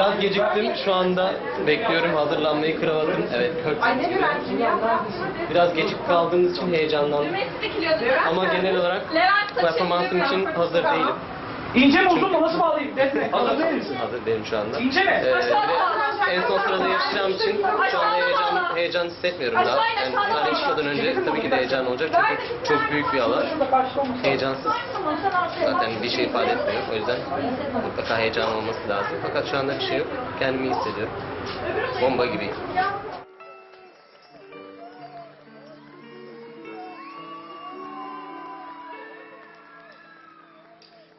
Biraz geciktim. Şu anda bekliyorum hazırlanmayı kravatım. Evet, kört. Biraz gecik kaldığımız için heyecanlandım. Ama genel olarak performansım için hazır değilim. İnce mi uzun mu? Nasıl bağlayayım? Defne. Hazır değil misin? Hazır değilim şu anda. İnce mi? Ee, ve en son sırada yarışacağım için şu anda heyecan, hissetmiyorum daha. Yani sahneye çıkmadan önce tabii ki de heyecan olacak çünkü çok büyük bir alan. Heyecansız zaten bir şey ifade etmiyor. O yüzden mutlaka heyecan olması lazım. Fakat şu anda bir şey yok. Kendimi iyi hissediyorum. Bomba gibiyim.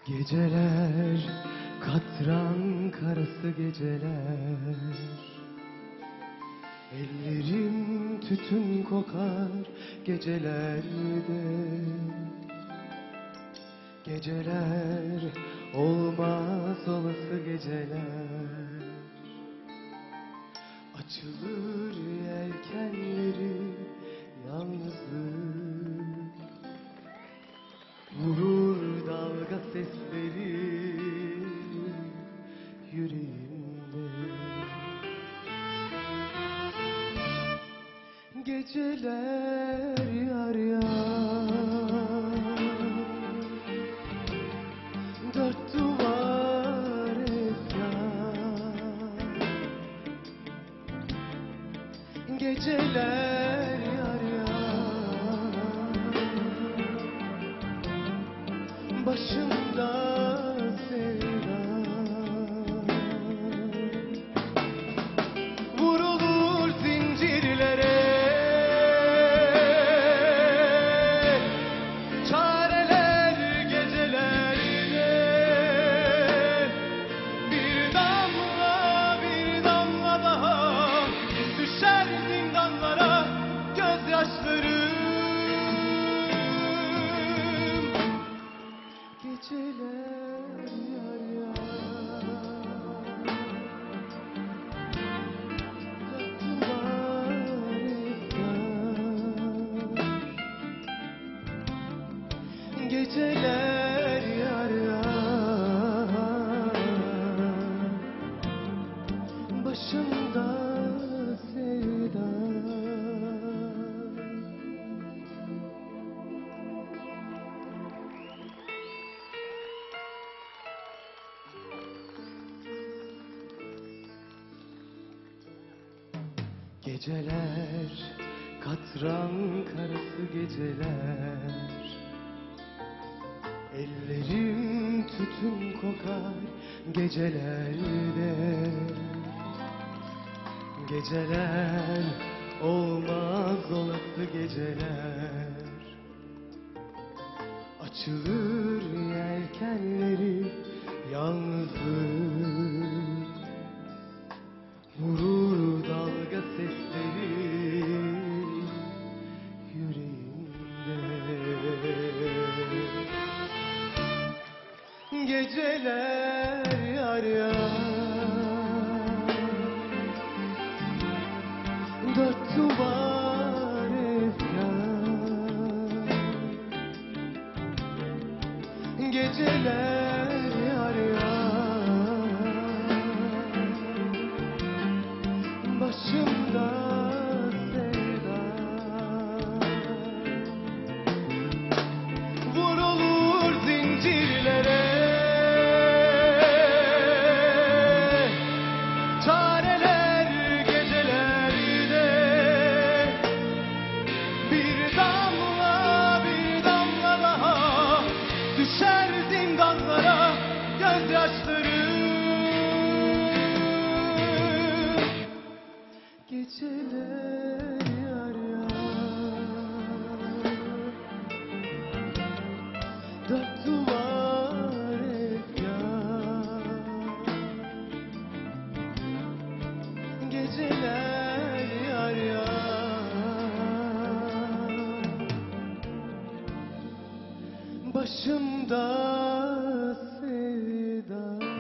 Geceler, katran karası geceler Ellerim tütün kokar gecelerde. Geceler, olmaz olası geceler. Açılır yelkenleri Geceler yar yar. Başımda sevda Geceler yar Başımda sevda. Geceler, katran karası geceler Ellerim tütün kokar gecelerde. Geceler, olmaz olası geceler. Açılır yelkenleri yalnızlık Geceler yar yar. Dört duvar efkar Geceler Geceler yar yar. Dört duvar efkar Geceler yar yar. Başımda sevda